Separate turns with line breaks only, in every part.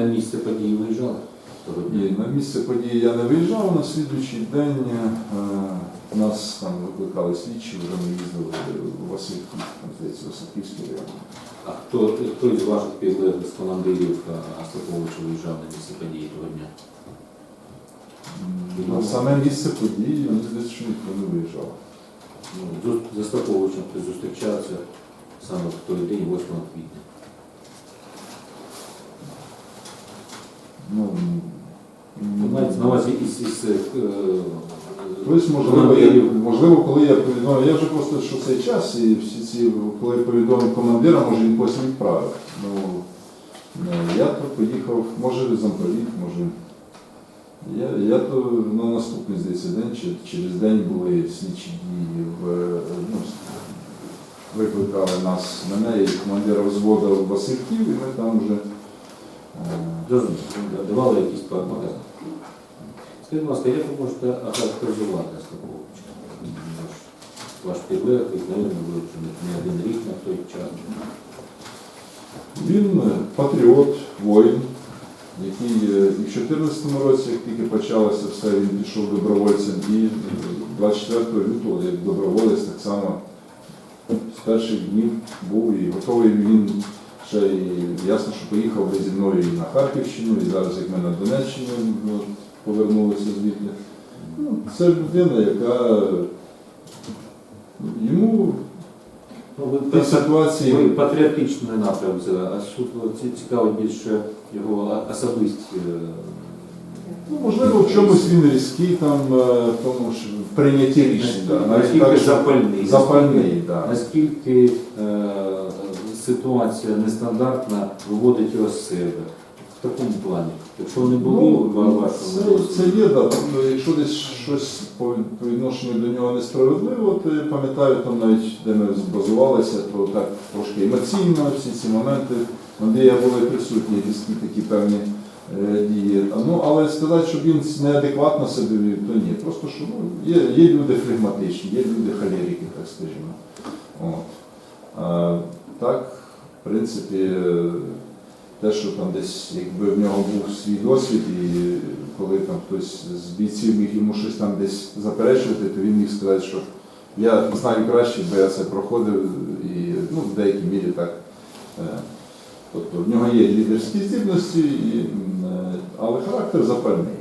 на місце події виїжджали?
Ні, на місце події я не виїжджав. На слідуючий день е, нас там викликали слідчі, вже ми їздили в Васильків, там, здається, Васильківський район.
А хто, хто із ваших підлеглих з командирів е, Остаповича виїжджав на місце події того дня?
На саме місце події, мені здається, що ніхто не виїжджав.
Ну, з- з Остаповичем хтось зустрічався саме в той день, 8 квітня.
Ну,
Ви на увазі із, із е,
Колись, можливо, я, можливо, коли я повідомив, я вже просто що цей час, і всі ці, коли я повідомив командира, може він потім відправив. Ну, е, я то поїхав, може замполіт, може. Я, я то на наступний, здається, день, чи через день були слідчі дії в е, ну, викликали нас, мене і командира взводу в Васильків, і ми там вже. Е,
давали якісь параметри. Скажіть, будь ласка, як ви можете охарактеризувати Остаповича? Ваш, знайомий ви вже не- один рік на той час.
Він е, патріот, воїн, який е, і в 2014 році, як тільки почалося все, він пішов добровольцем, і е, 24 лютого, як доброволець, так само з перших днів був і готовий він ще і ясно, що поїхав би зі мною і на Харківщину, і зараз як ми на Донеччині ну, повернулися звідти. Ну, це людина, яка е, йому
Ну, ви,
в тій ситуації.
ви патріотичний напрям взяли, а суд ці- цікавить більше його особисті. е,
Ну, можливо, в чомусь він різкий там, е, в тому ж в прийнятті рішень. да.
Наскільки
так, що
запальний,
запальний, да.
наскільки е, ситуація нестандартна виводить його з себе. В такому плані. Якщо не було
Ну,
в вашому
це, це є, да. Тобто, якщо десь щось по, відношенню до нього несправедливо, то я пам'ятаю, там навіть де ми базувалися, то так трошки емоційно всі ці моменти, де я були присутні, різкі такі певні е, дії. Ну, але сказати, що він неадекватно себе вів, то ні. Просто що ну, є, є люди флегматичні, є люди холерики, так скажімо. От. А, так, в принципі, те, що там десь, якби в нього був свій досвід, і коли там хтось з бійців міг йому щось там десь заперечувати, то він міг сказати, що я знаю краще, бо я це проходив, і ну, в деякій мірі так. Е, Тобто в нього є лідерські здібності, е, але характер запальний.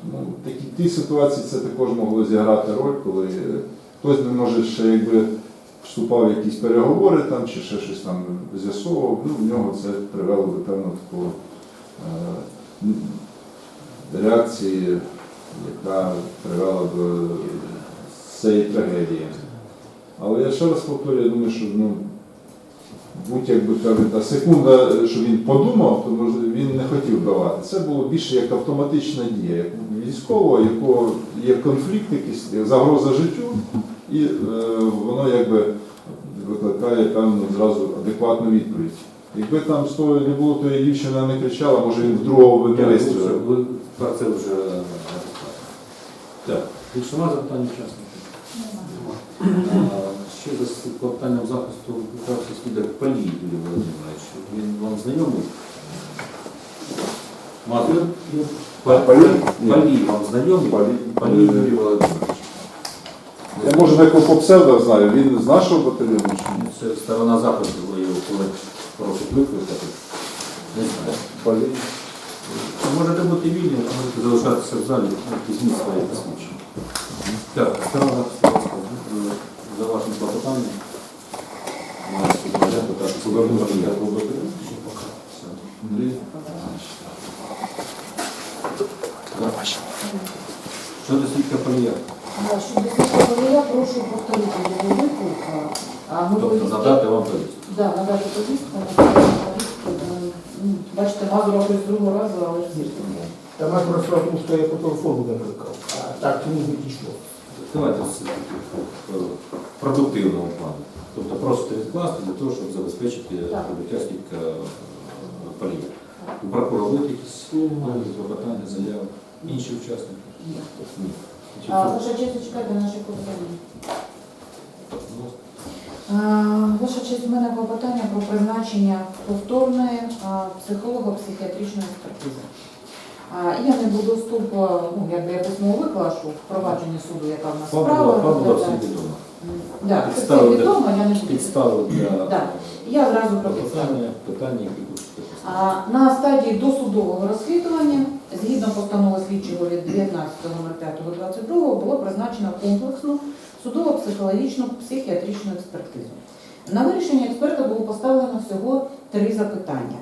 Тому в такій тій ситуації це також могло зіграти роль, коли хтось не може ще якби вступав в якісь переговори там, чи ще щось там з'ясовував, ну, в нього це привело до певного такого е, реакції, яка привела до цієї трагедії. Але я ще раз повторюю, я думаю, що ну, будь якби кажуть, та секунда, що він подумав, то може, він не хотів давати. Це було більше як автоматична дія, як військового, якого є конфлікт якийсь, загроза життю, і е, воно якби викликає певну зразу адекватну відповідь. Якби там з того не було, то і дівчина не кричала, може він в другого би не вистрілив.
ви про це вже. Так, більше нема запитань учасників? А, Ще за клопотанням захисту викликався свідок Палій Юрій Володимирович. Він вам знайомий? Мати?
Палій?
Палій вам знайомий?
Палій.
Юрій Володимирович.
Я може декого по псевдо знаю, він з нашого батальйону чи ні?
Це сторона захисту, ви його коли просить викликати. Не знаю.
Палій.
Можете бути вільні, а можете залишатися в залі, візьміть своє посвідчення. Так, сторона захисту, за вашим клопотанням. До роботи. Все. Андрій? Щодо свідка Полія,
Да, Щоб дослухати, я прошу повторити його виклик. А ми
тобто надати вам повістку.
Да, надати повістку, повістку. Ну, Бачите, Мазура хоч з другого разу, але ж зірка.
Та просто тому, що я по телефону не викликав. А так чому не дійшло?
Давайте в продуктивному плані. Тобто просто відкласти для того, щоб забезпечити прибуття свідка Полія. У прокурора будуть якісь нові клопотання, заяви, інші учасники?
Ні. Ваша честь, чекайте наші клопотання.
Так, ну,
Ваша честь, у мене клопотання про призначення повторної а, психолого-психіатричної експертизи. Я не буду вступ, ну, якби я письмово виклашу впровадження суду, яка в нас справа. розглядає.
всім відома.
М, Да, це
Підстави для-
відомо, я не буду.
Підстави для
Да. Я зразу про підстави.
питання, питання, які будуть
А, На стадії досудового розслідування, згідно постанови слідчого від 19.05.22 було призначено комплексну судово-психологічну психіатричну експертизу. На вирішення експерта було поставлено всього три запитання.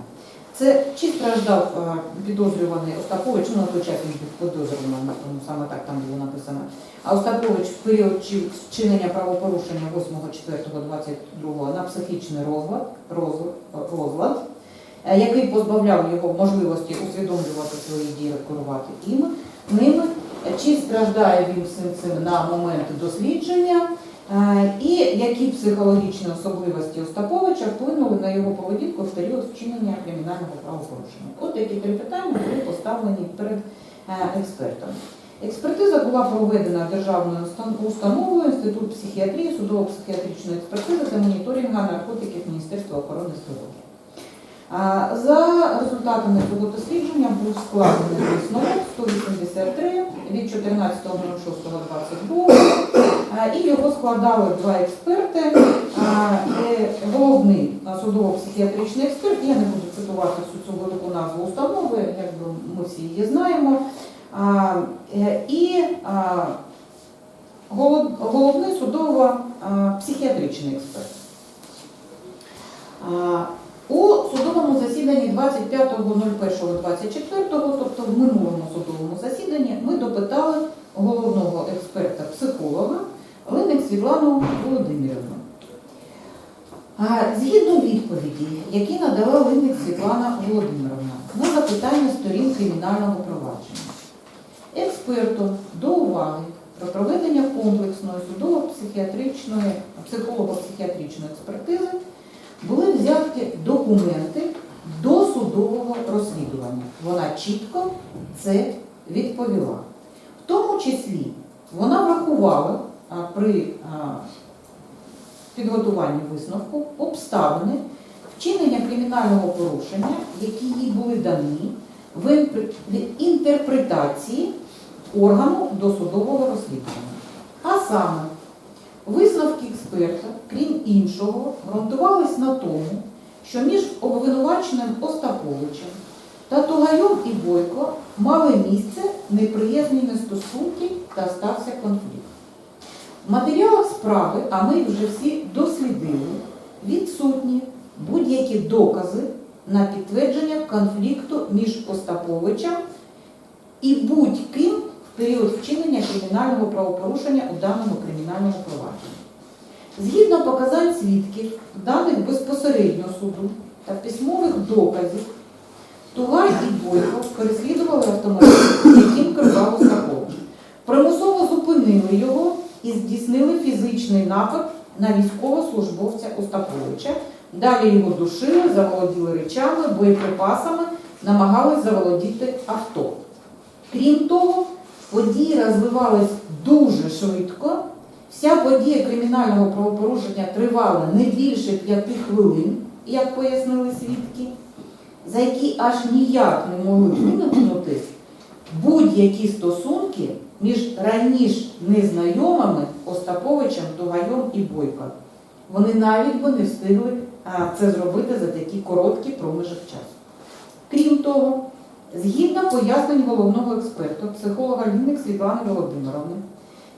Це чи страждав е, підозрюваний Остапович, ну на той час він був підозрюваний, тому саме так там було написано. А Остапович в період вчинення правопорушення 8.4.22 на психічний розлад, розлад, розлад е, який позбавляв його можливості усвідомлювати свої дії, керувати ними, чи страждає він всім цим на момент дослідження, і які психологічні особливості Остаповича вплинули на його поведінку в період вчинення кримінального правопорушення. От такі три питання були поставлені перед е, експертом. Експертиза була проведена державною установою Інститут психіатрії, судово-психіатричної експертизи та моніторингу наркотиків Міністерства охорони здоров'я. За результатами цього дослідження був складений висновок 183 від 14.06.22 а, і його складали два експерти. Головний судово-психіатричний експерт, я не буду цитувати всю цю велику назву установи, якби ми всі її знаємо. Е, І головний судово-психіатричний експерт. У судовому засіданні 25.01.24, тобто в минулому судовому засіданні, ми допитали головного експерта-психолога Линик Світлану Володимирівну. Згідно відповіді, які надала Линик Світлана Володимировна на запитання сторін кримінального провадження, експертом до уваги про проведення комплексної судово-психіатричної психолого-психіатричної експертизи були взяті документи до судового розслідування. Вона чітко це відповіла. В тому числі вона врахувала при підготуванні висновку обставини вчинення кримінального порушення, які їй були дані в інтерпретації органу досудового розслідування. А саме Висновки експерта, крім іншого, ґрунтувались на тому, що між обвинуваченим Остаповичем та Тугайом і Бойко мали місце неприязні стосунки та стався конфлікт. В матеріалах справи, а ми вже всі дослідили, відсутні будь-які докази на підтвердження конфлікту між Остаповичем і будь-ким в період вчинення кримінального правопорушення у даному кримінальному провадженні. Згідно показань свідків, даних безпосередньо суду та письмових доказів, Тугай і Бойко переслідували автомобіль, яким керував Остапович. Примусово зупинили його і здійснили фізичний напад на військовослужбовця Остаповича. Далі його душили, заволоділи речами, боєприпасами, намагались заволодіти авто. Крім того, події розвивались дуже швидко. Вся подія кримінального правопорушення тривала не більше п'яти хвилин, як пояснили свідки, за які аж ніяк не могли виникнути будь-які стосунки між раніше незнайомими Остаповичем, Тугайом і Бойко. Вони навіть би не встигли це зробити за такий короткий проміжок часу. Крім того, Згідно пояснень головного експерта, психолога Лінник Світлани Володимировни,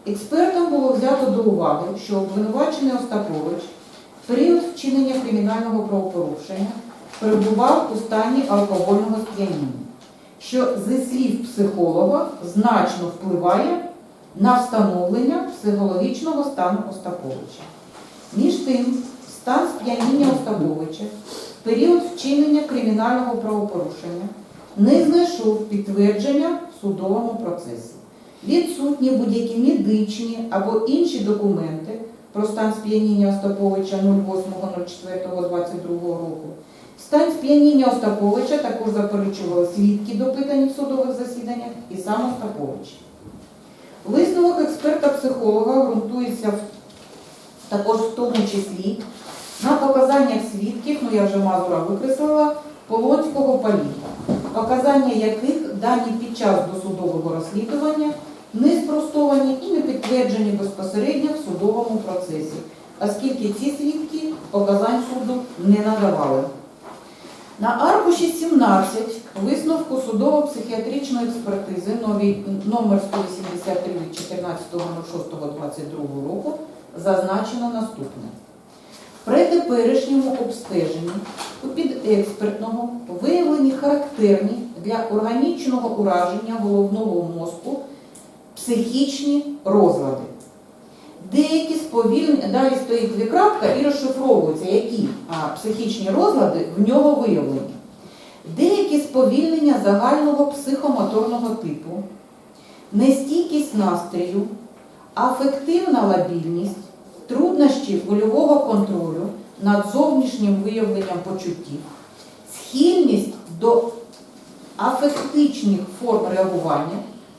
експертам було взято до уваги, що обвинувачений Остапович в період вчинення кримінального правопорушення перебував у стані алкогольного сп'яніння, що зі слів психолога значно впливає на встановлення психологічного стану Остаповича. Між тим, стан сп'яніння Остаповича в період вчинення кримінального правопорушення не знайшов підтвердження в судовому процесі. Відсутні будь-які медичні або інші документи про стан сп'яніння Остаповича 08.04.22 року. Стан сп'яніння Остаповича також заперечували свідки, допитані в судових засіданнях, і сам Остапович. Висновок експерта-психолога ґрунтується також в тому числі на показаннях свідків, ну я вже Мазура викреслила, Полонського Політа, показання яких дані під час досудового розслідування не спростовані і не підтверджені безпосередньо в судовому процесі, оскільки ці свідки показань суду не надавали. На аркуші 17 висновку судово-психіатричної експертизи номер 183 від 14.06.22 року зазначено наступне. При теперішньому обстеженні у підекспертного виявлені характерні для органічного ураження головного мозку психічні розлади. Деякі сповільнення, далі стоїть двікрапка і розшифровується, які психічні розлади в нього виявлені. Деякі сповільнення загального психомоторного типу, нестійкість настрою, афективна лабільність, труднощі вольового контролю над зовнішнім виявленням почуттів, схильність до афектичних форм реагування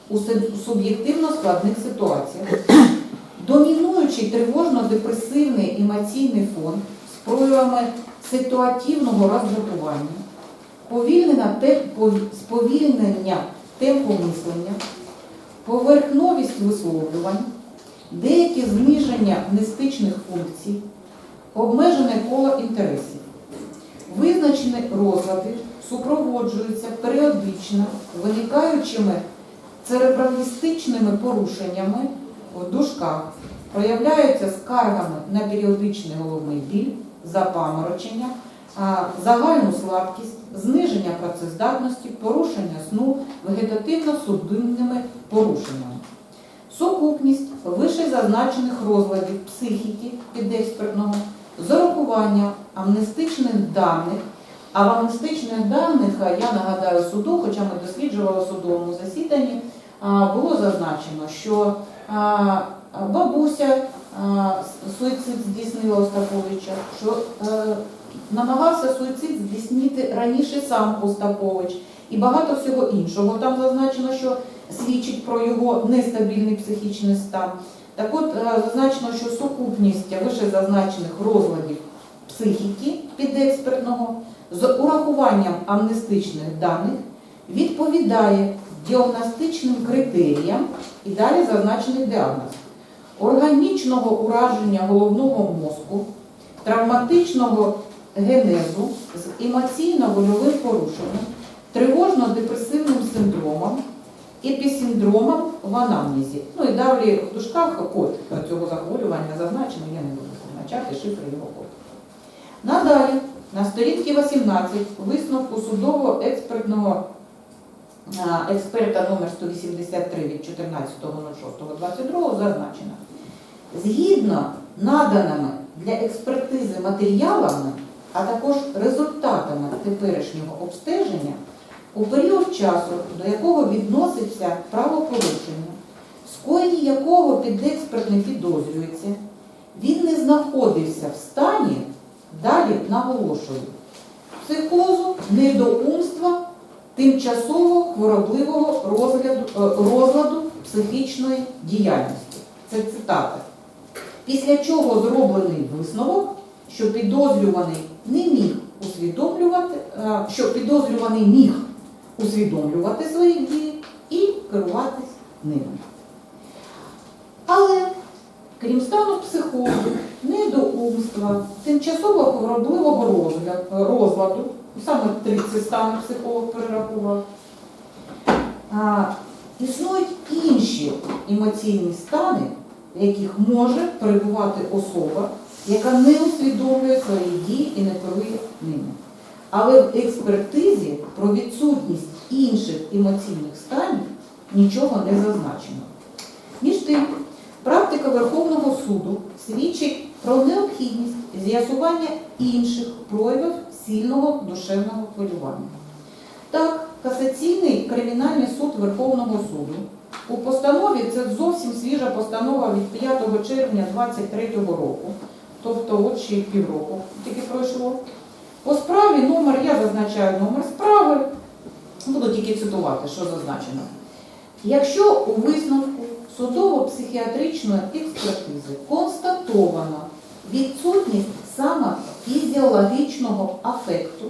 у суб'єктивно складних ситуаціях, домінуючий тривожно-депресивний емоційний фон з проявами ситуативного роздратування, повільнена те- сповільнення темпу мислення, поверхновість висловлювань, деякі зниження гнестичних функцій, обмежене коло інтересів. Визначені розлади супроводжуються періодично виникаючими церебралістичними порушеннями в дужках, проявляються скаргами на періодичний головний біль, запаморочення, загальну слабкість, зниження працездатності, порушення сну, вегетативно-судинними порушеннями. Сукупність вище зазначених розладів психіки підекспертного з урахуванням амнестичних даних, а в амнестичних даних, я нагадаю суду, хоча ми досліджували судовому засіданні, було зазначено, що бабуся суїцид здійснила Остаповича, що е, намагався суїцид здійснити раніше сам Остапович і багато всього іншого. Там зазначено, що свідчить про його нестабільний психічний стан. Так от е, зазначено, що сукупність вище зазначених розладів психіки підекспертного з урахуванням амнестичних даних відповідає діагностичним критеріям і далі зазначений діагноз органічного ураження головного мозку, травматичного генезу з емоційно-вольовим порушенням, тривожно-депресивним синдромом, епісиндромом в анамнезі. Ну і далі в дужках код цього захворювання зазначений, я не буду позначати шифри його коду. Надалі, на сторінці 18 висновку судового експертного а, експерта номер 183 від 14.06.22 зазначено. Згідно наданими для експертизи матеріалами, а також результатами теперішнього обстеження, у період часу, до якого відноситься правопорушення, скоєнні якого підекспертний підозрюється, він не знаходився в стані, далі наголошую, психозу, недоумства, тимчасово хворобливого розгляду, е, розладу психічної діяльності. Це цитата. Після чого зроблений висновок, що підозрюваний не міг усвідомлювати, е, що підозрюваний міг усвідомлювати свої дії і керуватись ними. Але крім стану психозу, недоумства, тимчасово хворобливого розгляду, розладу, саме 30 станів психолог перерахував, а, існують інші емоційні стани, в яких може перебувати особа, яка не усвідомлює свої дії і не керує ними. Але в експертизі про відсутність інших емоційних станів нічого не зазначено. Між тим, практика Верховного суду свідчить про необхідність з'ясування інших проявів сильного душевного хвилювання. Так, касаційний кримінальний суд Верховного суду у постанові це зовсім свіжа постанова від 5 червня 2023 року, тобто от ще півроку тільки пройшло. По справі номер, я зазначаю номер справи, буду тільки цитувати, що зазначено. Якщо у висновку судово-психіатричної експертизи констатовано відсутність саме фізіологічного афекту,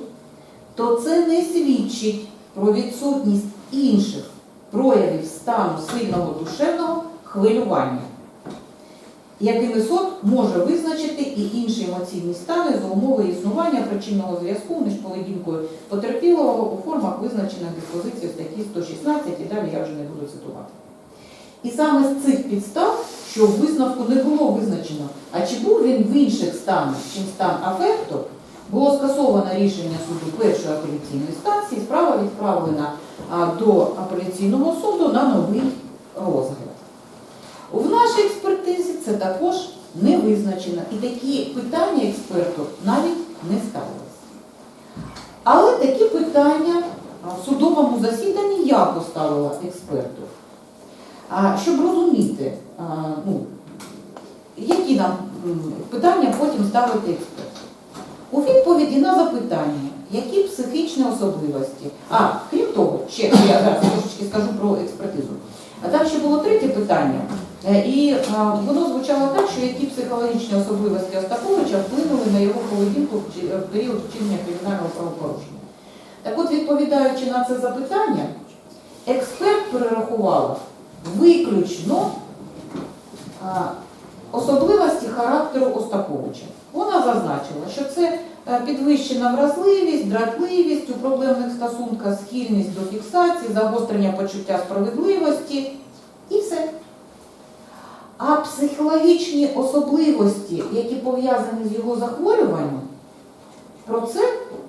то це не свідчить про відсутність інших проявів стану сильного душевного хвилювання, якими суд може визначити і інші емоційні стани за умови існування причинного зв'язку між поведінкою потерпілого у формах визначених диспозицій статті 116 і далі я вже не буду цитувати. І саме з цих підстав, що в висновку не було визначено, а чи був він в інших станах, чим стан афекту, було скасовано рішення суду першої апеляційної станції, справа відправлена до апеляційного суду на новий розгляд. В нашій експертизі це також не визначено, і такі питання експерту навіть не ставилися. Але такі питання в судовому засіданні я поставила експерту. Щоб розуміти, ну, які нам питання потім ставити експерт. У відповіді на запитання, які психічні особливості, а крім того, ще я зараз трошечки скажу про експертизу. А там ще було третє питання, е, і а, воно звучало так, що які психологічні особливості Остаповича вплинули на його поведінку в період вчинення кримінального правопорушення. Так от, відповідаючи на це запитання, експерт перерахувала виключно а, особливості характеру Остаповича. Вона зазначила, що це е, підвищена вразливість, дратливість у проблемних стосунках, схильність до фіксації, загострення почуття справедливості і все. А психологічні особливості, які пов'язані з його захворюванням, про це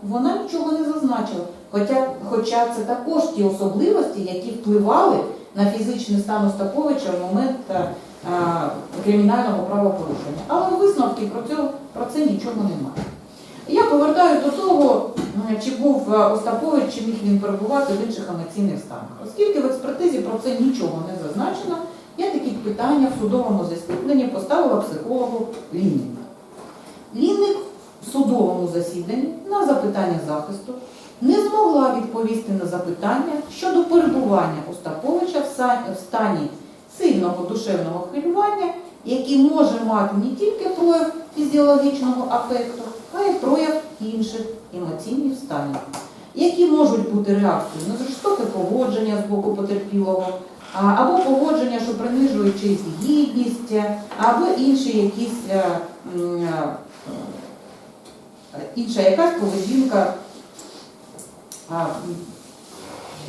вона нічого не зазначила. Хоча, хоча це також ті особливості, які впливали на фізичний стан Остаповича в момент е, а, кримінального правопорушення. Але висновки про, цього, про це нічого немає. Я повертаюся до того, чи був е, Остапович, чи міг він перебувати в інших емоційних станах. Оскільки в експертизі про це нічого не зазначено, я такі питання в судовому засіданні поставила психологу Лінніка. Лінник в судовому засіданні на запитання захисту не змогла відповісти на запитання щодо перебування Остаповича в стані сильного душевного хвилювання, який може мати не тільки прояв фізіологічного афекту, а й прояв інших емоційних станів, які можуть бути реакцією на жорстоке поводження з боку потерпілого, або поводження, що принижує чиїсь гідність, е, або інші якісь е, е, інша якась поведінка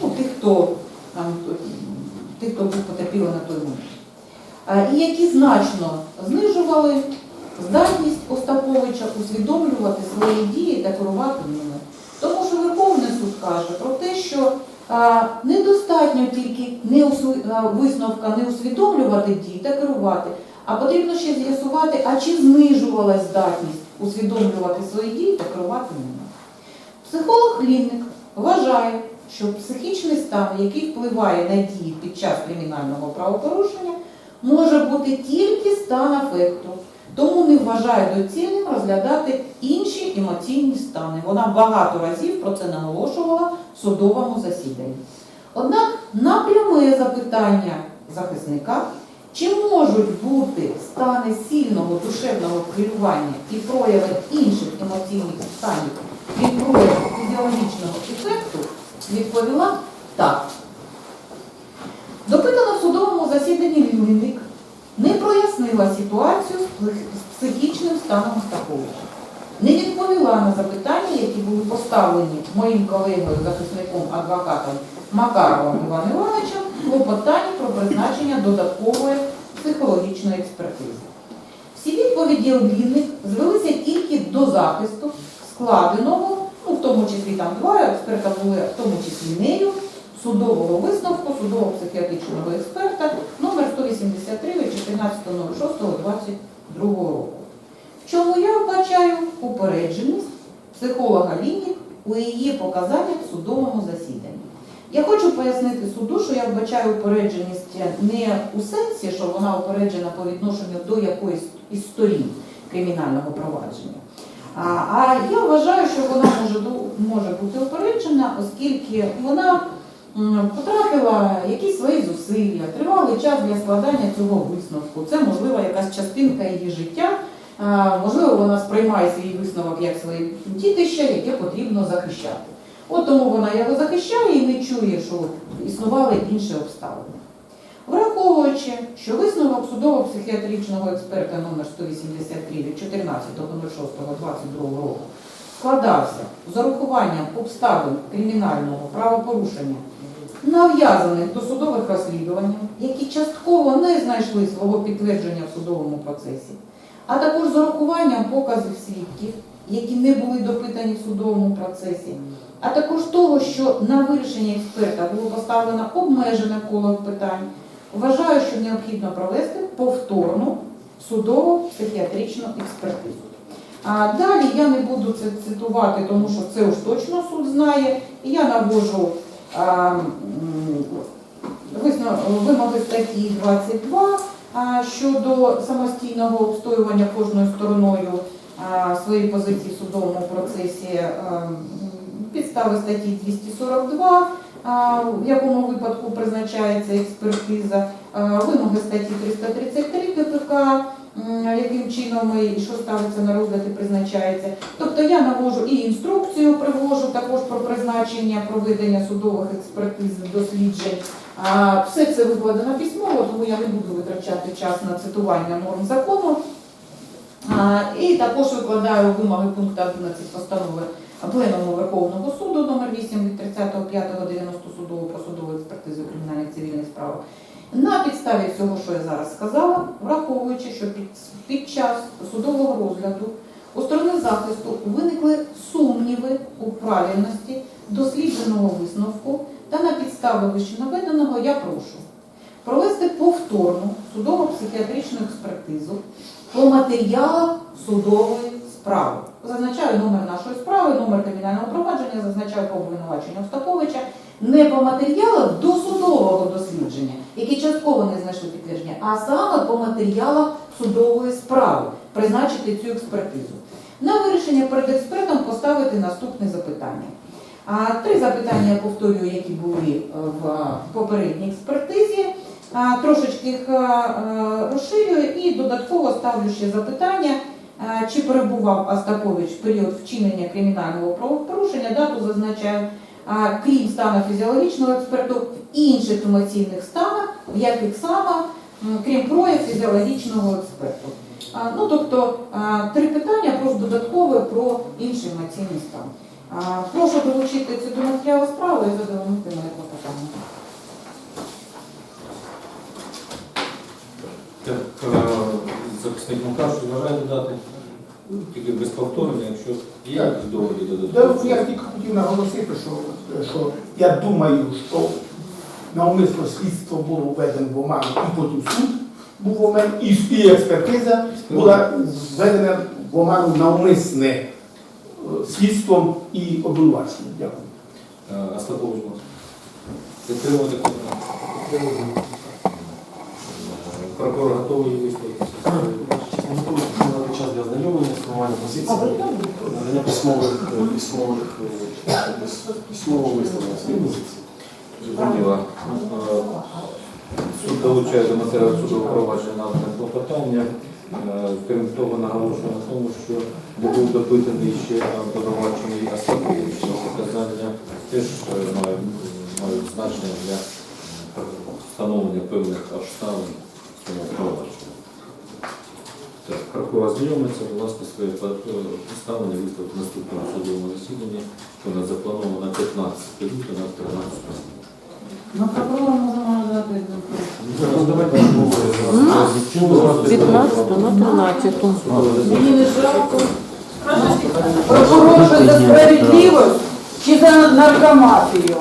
ну, тих, хто там, тих, хто був потерпілий на той момент. І які значно знижували здатність Остаповича усвідомлювати свої дії та керувати ними. Тому що Верховний суд каже про те, що недостатньо тільки не висновка не усвідомлювати дії та керувати, а потрібно ще з'ясувати, а чи знижувалась здатність усвідомлювати свої дії та керувати ними. Психолог Лінник вважає, що психічний стан, який впливає на дії під час кримінального правопорушення, може бути тільки стан афекту, тому не вважає доцільним розглядати інші емоційні стани. Вона багато разів про це наголошувала в судовому засіданні. Однак на запитання захисника, чи можуть бути стани сильного душевного хвилювання і прояви інших емоційних станів від прояву фізіологічного ефекту, відповіла так. Допитана в судовому засіданні Люльник не прояснила ситуацію з психічним станом Остаповича. Не відповіла на запитання, які були поставлені моїм колегою, захисником, адвокатом Макаровим Іваном Івановичем клопотанні про призначення додаткової психологічної експертизи. Всі відповіді обвідних звелися тільки до захисту, складеного, ну в тому числі там два експерта були, в тому числі нею, судового висновку, судово-психіатричного експерта номер 183 від 14.06.22 року. В чому я вбачаю упередженість психолога Лінік у її показаннях в судовому засіданні. Я хочу пояснити суду, що я вбачаю упередженість не у сенсі, що вона упереджена по відношенню до якоїсь із сторін кримінального провадження. А, я вважаю, що вона може, може бути упереджена, оскільки вона потратила якісь свої зусилля, тривалий час для складання цього висновку. Це, можливо, якась частинка її життя, Можливо, вона сприймає свій висновок як своє дітище, яке потрібно захищати. От тому вона його захищає і не чує, що існували інші обставини. Враховуючи, що висновок судово-психіатричного експерта номер 183 від 14.06.22 року складався з урахуванням обставин кримінального правопорушення, нав'язаних до судових розслідувань, які частково не знайшли свого підтвердження в судовому процесі, а також з урахуванням показів свідків, які не були допитані в судовому процесі, а також того, що на вирішення експерта було поставлено обмежене коло питань, вважаю, що необхідно провести повторну судово-психіатричну експертизу. А далі я не буду це цитувати, тому що це уж точно суд знає. І я навожу а, вимоги статті 22 а, щодо самостійного обстоювання кожною стороною а, своєї позиції в судовому процесі. а, Підстави статті 242, а, в якому випадку призначається експертиза, вимоги статті 333 КПК, яким чином і що ставиться на розгляд і призначається. Тобто я навожу і інструкцію привожу також про призначення проведення судових експертиз досліджень. Все це викладено письмово, тому я не буду витрачати час на цитування норм закону. І також викладаю вимоги пункту 11 постанови Пленуму Верховного суду номер 8 від 30.05.90 судову про судову експертизу кримінальних цивільних справ. На підставі всього, що я зараз сказала, враховуючи, що під, під час судового розгляду у сторони захисту виникли сумніви у правильності дослідженого висновку, та на підставі вищенаведеного я прошу провести повторну судово-психіатричну експертизу по матеріалах судової справи. Зазначаю номер нашої справи, номер кримінального провадження, зазначаю по обвинуваченню Остаповича, не по матеріалах досудового дослідження, які частково не знайшли підтвердження, а саме по матеріалах судової справи призначити цю експертизу. На вирішення перед експертом поставити наступне запитання. А, Три запитання я повторюю, які були е, в попередній експертизі. Трошечки їх е, е, розширюю і додатково ставлю ще запитання, чи перебував Остапович в період вчинення кримінального правопорушення, дату зазначаю, крім стану фізіологічного експерту, в інших емоційних станах, в яких саме, крім прояв фізіологічного експерту. Ну, тобто три питання плюс додаткове про інший емоційний стан. Прошу долучити це до матеріалу справи і задовольнити моє клопотання.
Так, е, захисник Мукаш вважає додати Ну, тільки без повторення, якщо якісь доводи
Та. Я тільки хотів наголосити, що, що я думаю, що навмисно слідство було введено в оману, і потім суд був в оману, і, і експертиза була введена в оману навмисне е, слідством і обвинуваченням. Дякую.
Е, Остапович, будь. Підтримувати. Е, Прокурор готовий висловитися.
Чесно, час для ознайомлення, сформування позиції, письмових, е, письмових, е, письмового висловлення своєї позиції.
Зрозуміло. Е, Суд долучає до матеріалу судового провадження на. Е, Крім того, наголошую на тому, що був допитаний ще обвинувачений Остапович. Його показання теж е, мають, значення для е, встановлення певних обставин цього провадження. Так, прокурор знайомиться, будь своє поставлення виставити в наступному судовому засіданні, що у нас заплановано на 15 лютого на 13
На прокурора можемо надати.
Ну, давайте зразу.
15 на 13.
Мені не жалко. Прокурор же за справедливість чи за наркомафію?